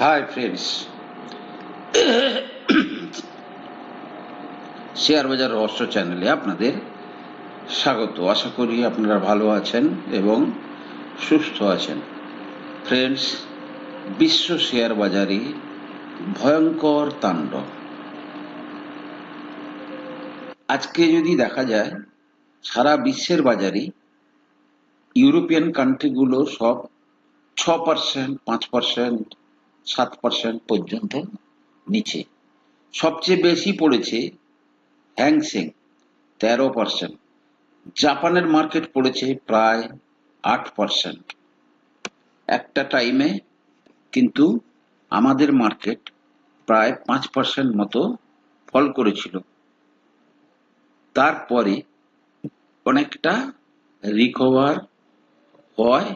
Hi friends share বাজার রহস্য চ্যানেলে আপনাদের স্বাগত। আশা করি আপনারা ভালো আছেন এবং সুস্থ আছেন। ফ্রেন্ডস বিশ্ব শেয়ার বাজারে ভয়ঙ্কর তাণ্ডব। আজকে যদি দেখা যায়, সারা বিশ্বের বাজারে ইউরোপিয়ান কান্ট্রিগুলো সব ছ পার্সেন্ট পাঁচ পার্সেন্ট সাত পার্সেন্ট পর্যন্ত নিচে। সবচেয়ে বেশি পড়েছে হ্যাংসেং, তেরো পার্সেন্ট জাপানের মার্কেট পড়েছে প্রায় আট পার্সেন্ট একটা টাইমে কিন্তু আমাদের মার্কেট প্রায় পাঁচ পার্সেন্ট মতো ফল করেছিল। তারপরে অনেকটা রিকভার হয়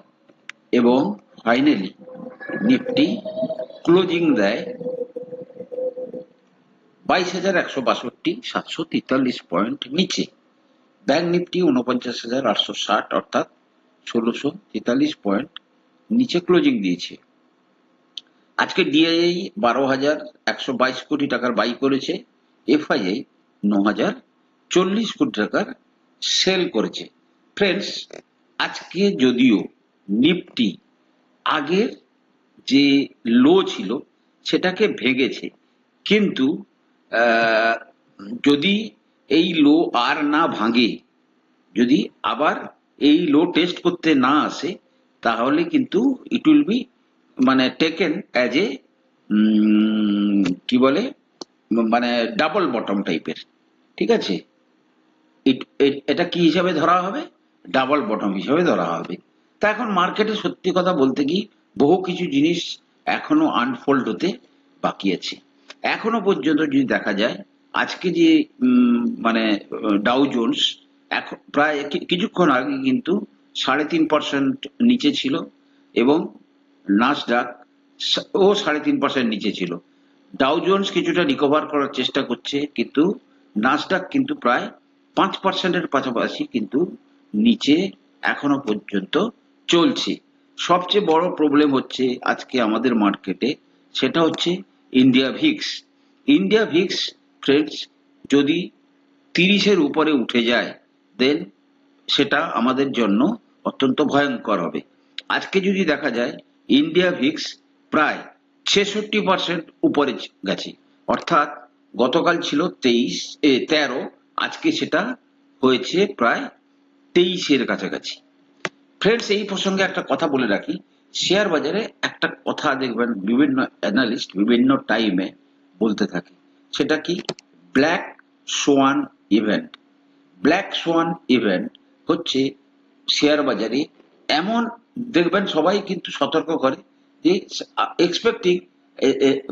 এবং ফাইনালি নিফটি ক্লোজিং দেয় বাইশ হাজার একশো বাষট্টি, সাতশো তেতাল্লিশ পয়েন্ট নিচে। ব্যাংক নিফটি উনপঞ্চাশ হাজার আটশো ষাট, অর্থাৎ ষোলোশো তেতাল্লিশ পয়েন্ট নিচে ক্লোজিং দিয়েছে। আজকে ডিআইআই বারো হাজার একশো বাইশ কোটি টাকার বাই করেছে এফআইআই ন হাজার চল্লিশ কোটি টাকার সেল করেছে। ফ্রেন্ডস আজকে যদিও নিফটি আগের যে লো ছিল সেটাকে ভেঙেছে কিন্তু যদি এই লো আর না ভাঙে, যদি আবার এই লো টেস্ট করতে না আসে, তাহলে কিন্তু ইট উইল বি মানে টেকেন অ্যাজ এ কি বলে মানে ডাবল বটম টাইপের ঠিক আছে? এটা কি হিসাবে ধরা হবে? ডাবল বটম হিসাবে ধরা হবে। তা এখন মার্কেটে সত্যি কথা বলতে কি বহু কিছু জিনিস এখনও আনফোল্ড হতে বাকি আছে। এখনও পর্যন্ত যদি দেখা যায়, আজকে যে মানে ডাউ জোন্স এখন প্রায় কিছুক্ষণ আগে কিন্তু সাড়ে তিন পার্সেন্ট নিচে ছিল এবং নাসডাক ও সাড়ে তিন পার্সেন্ট নিচে ছিল। ডাউ জোন্স কিছুটা রিকভার করার চেষ্টা করছে, কিন্তু নাসডাক কিন্তু প্রায় পাঁচ পার্সেন্টের পাশাপাশি কিন্তু নিচে এখনও পর্যন্ত চলছে। সবচেয়ে বড় প্রবলেম হচ্ছে আজকে আমাদের মার্কেটে সেটা হচ্ছে India VIX India VIX friends যদি তিরিশের উপরে উঠে যায় দেন সেটা আমাদের জন্য অত্যন্ত ভয়ঙ্কর হবে। আজকে যদি দেখা যায় ইন্ডিয়া ভিক্স প্রায় ছেষট্টি পার্সেন্ট উপরে গেছে। অর্থাৎ গতকাল ছিল তেইশ তেরো, আজকে সেটা হয়েছে প্রায় তেইশের কাছাকাছি। ফ্রেন্ডস এই প্রসঙ্গে একটা কথা বলে রাখি। শেয়ার বাজারে একটা কথা দেখবেন, বিভিন্ন অ্যানালিস্ট বিভিন্ন টাইমে বলতে থাকে। সেটা কি? Black swan event black swan event হচ্ছে শেয়ার বাজারে এমন, দেখবেন সবাই কিন্তু সতর্ক করে যে এক্সপেক্টিং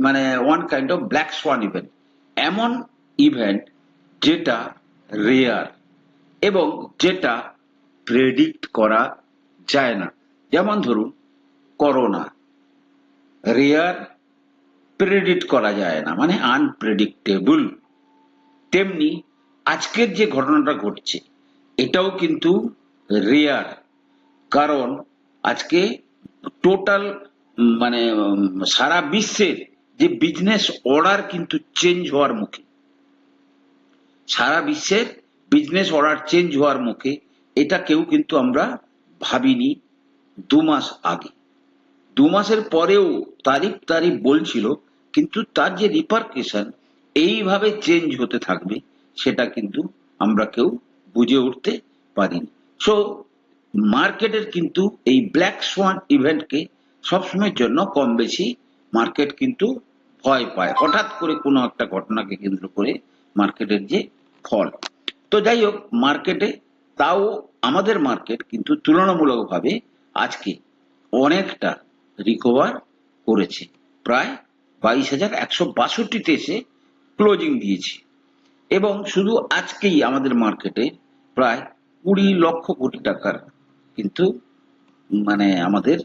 মানে one kind of black swan event এমন ইভেন্ট যেটা রেয়ার এবং যেটা প্রেডিক্ট করা যায় না যেমন ধরুন, করোনা। রেয়ার প্রেডিক্ট করা যায় না মানে আনপ্রেডিক্টেবল তেমনি আজকের যে ঘটনাটা ঘটছে, এটাও কিন্তু রেয়ার। কারণ আজকে টোটাল মানে সারা বিশ্বের যে বিজনেস অর্ডার কিন্তু চেঞ্জ হওয়ার মুখে। সারা বিশ্বের বিজনেস অর্ডার চেঞ্জ হওয়ার মুখে, এটা কেউ কিন্তু আমরা ভাবিনি দু মাস আগে। দু মাসের পরেও তারিখ তারিখ বলছিল, কিন্তু তার যে রিপার্কেশন এইভাবে চেঞ্জ হতে থাকবে, সেটা কিন্তু আমরা কেউ বুঝে উঠতে পারিনি। সো মার্কেটের কিন্তু এই ব্ল্যাক সোয়ান ইভেন্টকে সবসময়ের জন্য কম বেশি মার্কেট কিন্তু ভয় পায়। হঠাৎ করে কোনো একটা ঘটনাকে কেন্দ্র করে মার্কেটের যে ফল তো যাই হোক মার্কেটে তাও আমাদের মার্কেট কিন্তু তুলনামূলকভাবে আজকে অনেকটা রিকভার করেছে। প্রায় বাইশ হাজার একশো বাষট্টিতে এসে ক্লোজিং দিয়েছে। এবং শুধু আজকেই আমাদের মার্কেটে প্রায় কুড়ি লক্ষ কোটি টাকার কিন্তু মানে আমাদের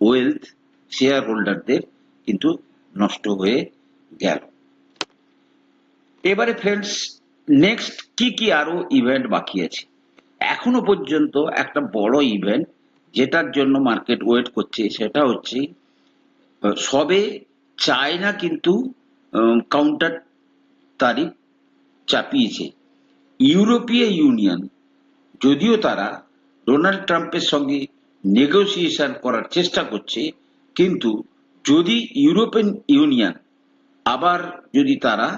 ওয়েলথ শেয়ার হোল্ডারদের কিন্তু নষ্ট হয়ে গেল। এবারে ফ্রেন্ডস নেক্সট কি কি আরও ইভেন্ট বাকি আছে? এখনও পর্যন্ত একটা বড় ইভেন্ট যেটার জন্য মার্কেট ওয়েট করছে, সেটা হচ্ছে সবে চায়না কিন্তু কাউন্টার তারিখ চাপিয়েছে। ইউরোপীয় ইউনিয়ন, যদিও তারা ডোনাল্ড ট্রাম্পের সঙ্গে নেগোসিয়েশন করার চেষ্টা করছে, কিন্তু যদি ইউরোপিয়ান ইউনিয়ন আবার যদি তারা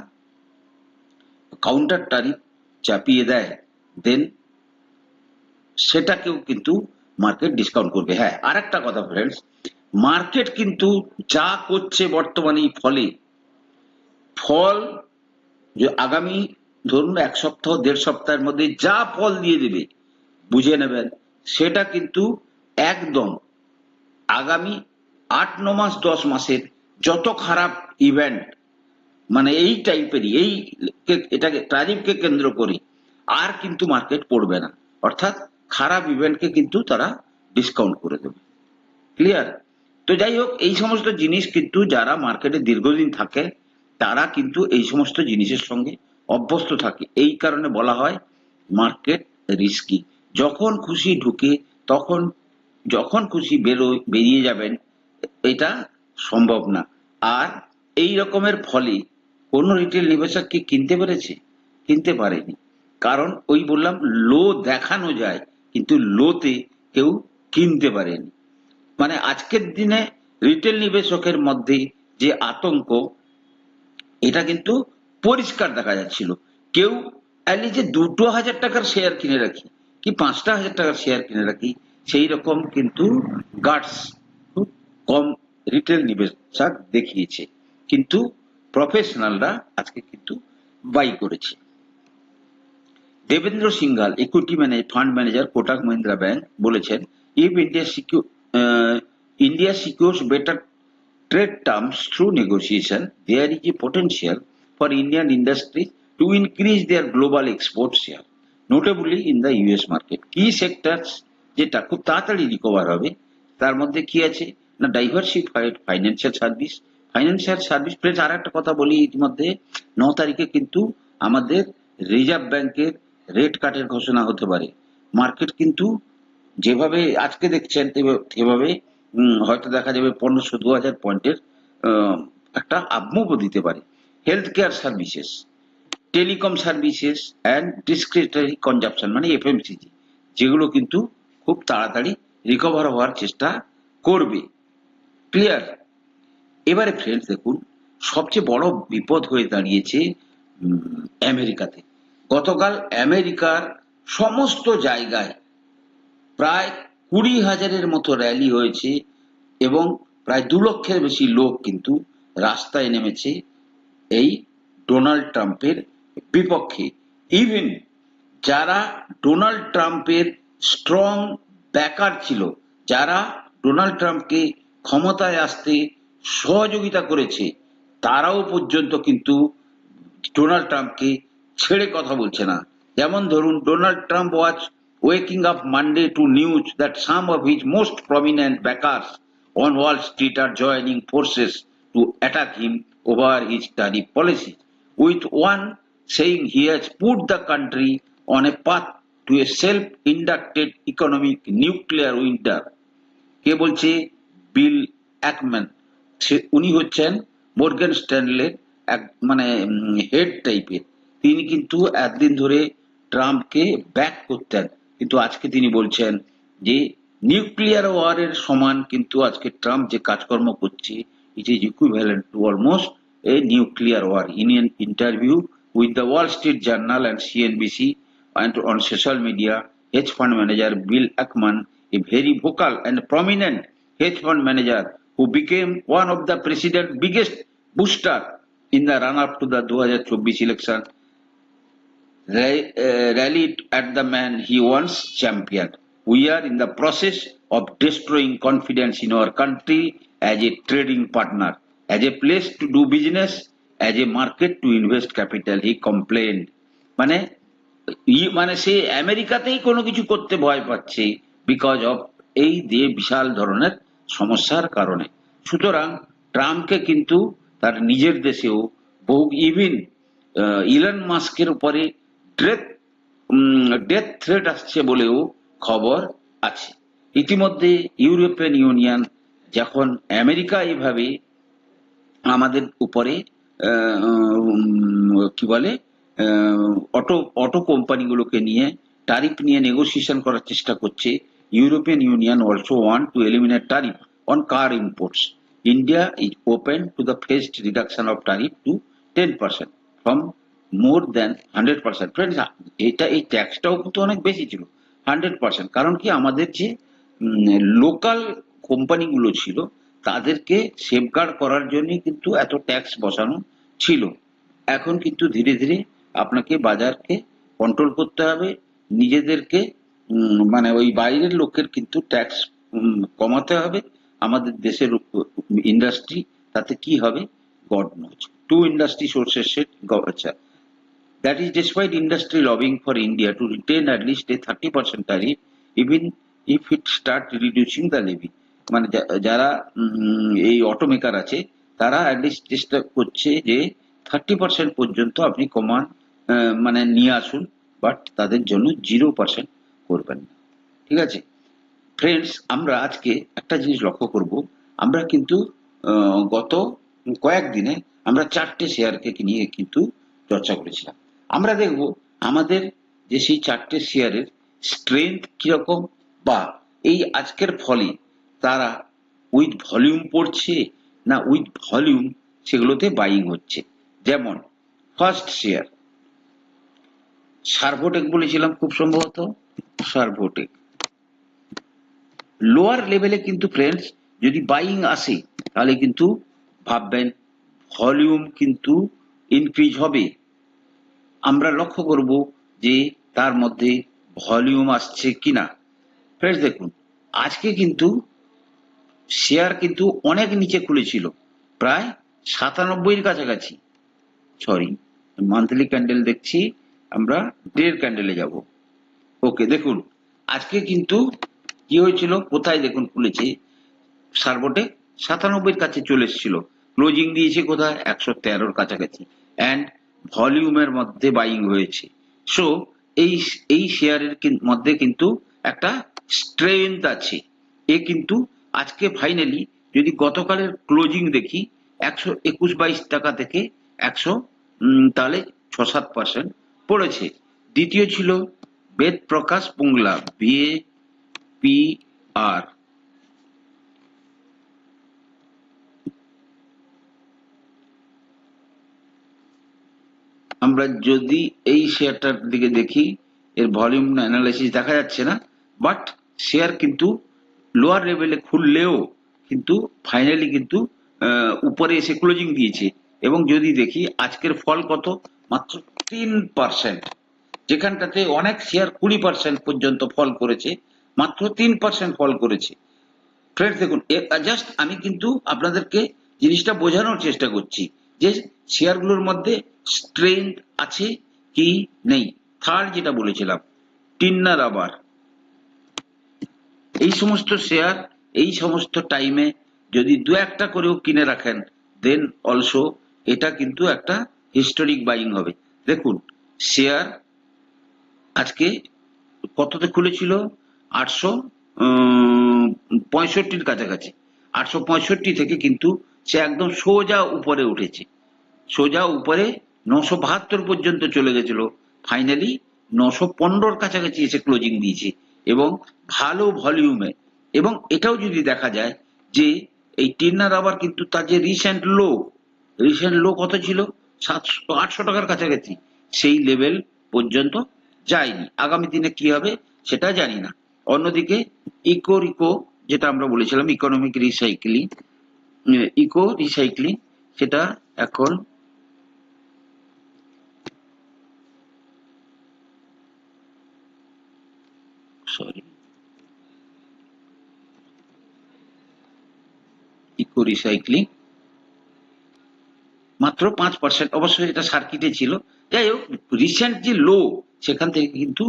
কাউন্টার তারিফ চাপিয়ে দেয় দেন সেটাকেও কিন্তু মার্কেট ডিসকাউন্ট করবে। হ্যাঁ আর একটা কথা ফ্রেন্ডস মার্কেট কিন্তু যা করছে বর্তমানে ফলে, ফল যে আগামী, ধরুন এক সপ্তাহ, দেড় সপ্তাহের মধ্যে যা ফল দিয়ে দেবে বুঝে নেবেন, সেটা কিন্তু একদম আগামী আট, ন মাস, দশ মাসের যত খারাপ ইভেন্ট মানে এই টাইপেরই এই এটাকে ট্রাজিমকে কেন্দ্র করে আর কিন্তু মার্কেট পড়বে না। অর্থাৎ খারাপ ইভেন্টকে কিন্তু তারা ডিসকাউন্ট করে দেবে। ক্লিয়ার তো যাই হোক, এই সমস্ত জিনিস কিন্তু যারা মার্কেটে দীর্ঘদিন থাকে, তারা কিন্তু এই সমস্ত জিনিসের সঙ্গে অভ্যস্ত থাকে। এই কারণে বলা হয় মার্কেট রিস্কি যখন খুশি ঢুকে, তখন, যখন খুশি বেরোয়, বেরিয়ে যাবেন, এটা সম্ভব না। আর এই রকমের ফলে কোনো রিটেল নিবেশক কি কিনতে পেরেছে? কিনতে পারেনি। কারণ ওই বললাম লো দেখানো যায়। কিন্তু লোতে কেউ কিনতে পারেনি। মানে আজকের দিনে রিটেল নিবেশকের মধ্যে যে আতঙ্ক, এটা কিন্তু পরিষ্কার দেখা যাচ্ছিল। কেউ অ্যালি যে দুটো হাজার টাকার শেয়ার কিনে রাখি, কি পাঁচটা হাজার টাকার শেয়ার কিনে রাখি, সেই রকম কিন্তু গার্ডস খুব কম রিটেল নিবেশক দেখিয়েছে। কিন্তু প্রফেশনালরা আজকে কিন্তু বাই করেছে। Devendra Singhal equity manage fund manager Kotak Mahindra bank বলেছেন if India secure India secures better trade terms through negotiation, there is a potential for Indian industries to increase their global export share, notably in the US market. Key sectors যেটা খুব তাড়াতাড়ি recover হবে তার মধ্যে কি আছে না diversified financial service financial service place আর একটা কথা বলি ইতিমধ্যে ন তারিখে কিন্তু আমাদের রিজার্ভ ব্যাংকের রেট কাটের ঘোষণা হতে পারে। মার্কেট কিন্তু যেভাবে আজকে দেখছেন সেভাবে হয়তো দেখা যাবে পনেরোশো দু হাজার পয়েন্টের একটা আপমুভও দিতে পারে। Health care services telecom services and discretionary consumption মানে এফএমসিজি যেগুলো কিন্তু খুব তাড়াতাড়ি রিকভার হওয়ার চেষ্টা করবে। ক্লিয়ার এবারে ফ্রেন্ডস দেখুন, সবচেয়ে বড় বিপদ হয়ে দাঁড়িয়েছে আমেরিকাতে গতকাল আমেরিকার সমস্ত জায়গায় প্রায় কুড়ি হাজারের মতো র্যালি হয়েছে এবং প্রায় দু লক্ষের বেশি লোক কিন্তু রাস্তায় নেমেছে এই ডোনাল্ড ট্রাম্পের বিপক্ষে। ইভেন যারা ডোনাল্ড ট্রাম্পের স্ট্রং ব্যাকার ছিল, যারা ডোনাল্ড ট্রাম্পকে ক্ষমতায় আসতে সহযোগিতা করেছে, তারাও পর্যন্ত কিন্তু ডোনাল্ড ট্রাম্পকে ছেড়ে কথা বলছে না। যেমন ধরুন Donald Trump was waking up Monday to news that some of his most prominent backers on Wall Street are joining forces to attack him over his tariff policy with one saying he has put the country on a path to a self-inducted economic nuclear winter. কে বলছে? Bill Ekman সে, উনি হচ্ছেন Morgan স্ট্যানলের এক মানে head টাইপের তিনি কিন্তু এতদিন ধরে ট্রাম্পকে ব্যাক করতেন। কিন্তু আজকে তিনি বলছেন যে নিউক্লিয়ার ওয়ারের সমান কিন্তু আজকে ট্রাম্প যে কাজকর্ম করছে it is equivalent to almost a nuclear war in an interview with the World Street Journal and CNBC and on social media hedge fund manager Bill Ackman a very vocal and prominent hedge fund manager who became one of the president biggest booster in the run up to the দু হাজার চব্বিশ election rallied at the man he once championed. We are in the process of destroying confidence in our country as a trading partner, as a place to do business, as a market to invest capital, he complained. মানে মানে সে আমেরিকাতেই কোনো কিছু করতে ভয় পাচ্ছে because of এই যে বিশাল ধরনের সমস্যার কারণে সুতরাং ট্রাম্পকে কিন্তু তার নিজের দেশেও বহু ইভিন ইলন মাস্কের উপরে ডেথ ডেথ থ্রেট আসছে বলেও খবর আছে। ইতিমধ্যে ইউরোপিয়ান ইউনিয়ন যখন আমেরিকা এইভাবে আমাদের উপরে কি বলে অটো অটো কোম্পানিগুলোকে নিয়ে টারিফ নিয়ে নেগোসিয়েশন করার চেষ্টা করছে European Union also want to eliminate tariff on car imports India is open to the fast reduction of tariff to ten percent from more than hundred percent friends এটা, এই ট্যাক্সটাও কিন্তু অনেক বেশি ছিল হান্ড্রেড পার্সেন্ট কারণ কি? আমাদের যে লোকাল কোম্পানিগুলো ছিল, তাদেরকে সেফগার্ড করার জন্য কিন্তু এত ট্যাক্স বসানো ছিল। এখন কিন্তু ধীরে ধীরে আপনাকে বাজারকে কন্ট্রোল করতে হবে। নিজেদেরকে মানে ওই বাইরের লোকের কিন্তু ট্যাক্স কমাতে হবে। আমাদের দেশের ইন্ডাস্ট্রি তাতে কি হবে? God knows to industry sources আচ্ছা That is despite industry lobbying for India to retain at least a 30% tariff, even if it start reducing the levy. মানে যারা এই অটোমেকার আছে তারা অ্যাটলিস্ট চেষ্টা করছে যে থার্টি পার্সেন্ট পর্যন্ত আপনি কমান মানে নিয়ে আসুন বাট তাদের জন্য জিরো পার্সেন্ট করবেন না। ঠিক আছে? ফ্রেন্ডস আমরা আজকে একটা জিনিস লক্ষ্য করব। আমরা কিন্তু গত কয়েকদিনে আমরা চারটে শেয়ারকে নিয়ে কিন্তু চর্চা করেছিলাম। আমরা দেখব আমাদের যে সেই চারটে শেয়ারের স্ট্রেংথ কীরকম বা এই আজকের ফলে তারা উইথ ভলিউম পড়ছে না উইথ ভলিউম সেগুলোতে বাইং হচ্ছে। যেমন ফার্স্ট শেয়ার সার্ভোটেক বলেছিলাম খুব সম্ভবত, সার্ভোটেক। লোয়ার লেভেলে কিন্তু ফ্রেন্ডস যদি বাইং আসে, তাহলে কিন্তু ভাববেন ভলিউম কিন্তু ইনক্রিজ হবে। আমরা লক্ষ্য করব যে তার মধ্যে ভলিউম আসছে কিনা। ফ্রেন্ডস দেখুন, আজকে কিন্তু শেয়ার কিন্তু অনেক নিচে খুলেছিল, প্রায় সাতানব্বইয়ের কাছাকাছি। সরি মান্থলি ক্যান্ডেল দেখছি, আমরা ডের ক্যান্ডেলে যাব। ওকে দেখুন, আজকে কিন্তু কি হয়েছিল, কোথায় দেখুন খুলেছে, সার্বোটে সাতানব্বইয়ের কাছে চলে এসেছিল। ক্লোজিং দিয়েছে কোথায়? একশো তেরোর কাছাকাছি। অ্যান্ড ভলিউমের মধ্যে বাইং হয়েছে। সো এই এই শেয়ারের মধ্যে কিন্তু একটা স্ট্রেংথ আছে। এ কিন্তু আজকে ফাইনালি যদি গতকালের ক্লোজিং দেখি, একশো একুশ বাইশ টাকা থেকে একশো তাহলে ছ সাত পার্সেন্ট পড়েছে। দ্বিতীয় ছিল বেদ প্রকাশ পুংলা বিএ পি আর আমরা যদি এই শেয়ারটার দিকে দেখি, এর ভলিউম অ্যানালাইসিস দেখা যাচ্ছে না বাট শেয়ার কিন্তু লোয়ার লেভেলে খুললেও কিন্তু ফাইনালি কিন্তু উপরে এসে ক্লোজিং দিয়েছে। এবং যদি দেখি, আজকের ফল কত? মাত্র তিন পার্সেন্ট যেখানটাতে অনেক শেয়ার কুড়ি পার্সেন্ট পর্যন্ত ফল করেছে, মাত্র তিন পার্সেন্ট ফল করেছে। ফ্রেন্ডস দেখুন জাস্ট আমি কিন্তু আপনাদেরকে জিনিসটা বোঝানোর চেষ্টা করছি যে শেয়ারগুলোর মধ্যে স্ট্রেংথ আছে কি নেই। থার্ড যেটা বলেছিলাম টিন্নার আবার এই সমস্ত শেয়ার এই সমস্ত টাইমে যদি দু একটা করেও কিনে রাখেন দেন অলসো এটা কিন্তু একটা হিস্টোরিক বাইং হবে। দেখুন শেয়ার আজকে কততে খুলেছিল? আটশো পঁয়ষট্টির কাছাকাছি। আটশো পঁয়ষট্টি থেকে কিন্তু সে একদম সোজা উপরে উঠেছে। সোজা উপরে নশো বাহাত্তর পর্যন্ত চলে গেছিল। ফাইনালি নশো পনেরোর কাছাকাছি এসে ক্লোজিং দিয়েছে এবং ভালো ভলিউমে এবং এটাও যদি দেখা যায় যে এই টিনার আবার কিন্তু তার যে রিসেন্ট লো রিসেন্ট লো কত ছিল? সাতশো, আটশো টাকার কাছাকাছি। সেই লেভেল পর্যন্ত যায়নি। আগামী দিনে কি হবে সেটা জানি না। অন্যদিকে ইকো রিকো যেটা আমরা বলেছিলাম ইকোনমিক রিসাইক্লিং ইকো রিসাইক্লিং সেটা এখন সরি। ইকো রিসাইক্লিং মাত্র পাঁচ পার্সেন্ট অবশ্যই এটা সার্কিটে ছিল। যাই হোক রিসেন্ট যে লো সেখান থেকে কিন্তু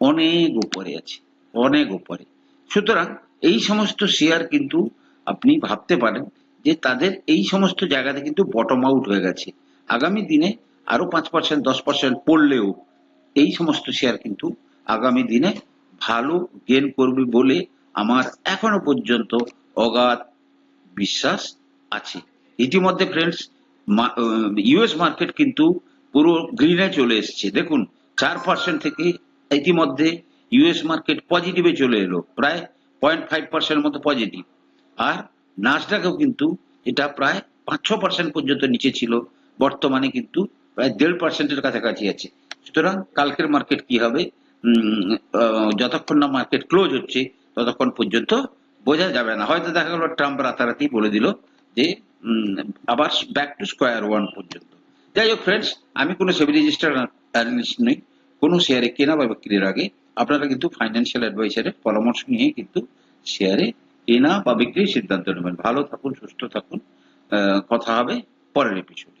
অনেক উপরে আছে। অনেক উপরে। সুতরাং এই সমস্ত শেয়ার কিন্তু আপনি ভাবতে পারেন যে তাদের এই সমস্ত জায়গাতে কিন্তু বটম আউট হয়ে গেছে। আগামী দিনে আরও পাঁচ পার্সেন্ট দশ পার্সেন্ট পড়লেও এই সমস্ত শেয়ার কিন্তু আগামী দিনে ভালো গেন করবে বলে আমার এখনও পর্যন্ত অগাধ বিশ্বাস আছে। ইতিমধ্যে ফ্রেন্ডস ইউএস মার্কেট কিন্তু পুরো গ্রিনে চলে এসেছে। দেখুন, চার পার্সেন্ট থেকে ইতিমধ্যে ইউএস মার্কেট পজিটিভে চলে এলো, প্রায় পয়েন্ট ফাইভ পার্সেন্ট মতো পজিটিভ আর নাসডাকেও কিন্তু এটা প্রায় পাঁচ ছ পার্সেন্ট পর্যন্ত নিচে ছিল, বর্তমানে কিন্তু প্রায় দেড় পার্সেন্টের কাছাকাছি আছে। সুতরাং কালকের মার্কেট কি হবে? যতক্ষণ না মার্কেট ক্লোজ হচ্ছে, ততক্ষণ পর্যন্ত বোঝা যাবে না। হয়তো দেখা গেল ট্রাম্প রাতারাতি বলে দিল যে আবার ব্যাক টু স্কোয়ার ওয়ান পর্যন্ত। যাই হোক ফ্রেন্ডস আমি কোনো সেভি রেজিস্টার অ্যানালিস্ট নই, কোনো শেয়ারে কেনা বা বিক্রির আগে আপনারা কিন্তু ফাইন্যান্সিয়াল অ্যাডভাইসারের পরামর্শ নিয়ে কিন্তু শেয়ারে কেনা বা বিক্রির সিদ্ধান্ত নেবেন। ভালো থাকুন, সুস্থ থাকুন কথা হবে পরের এপিসোডে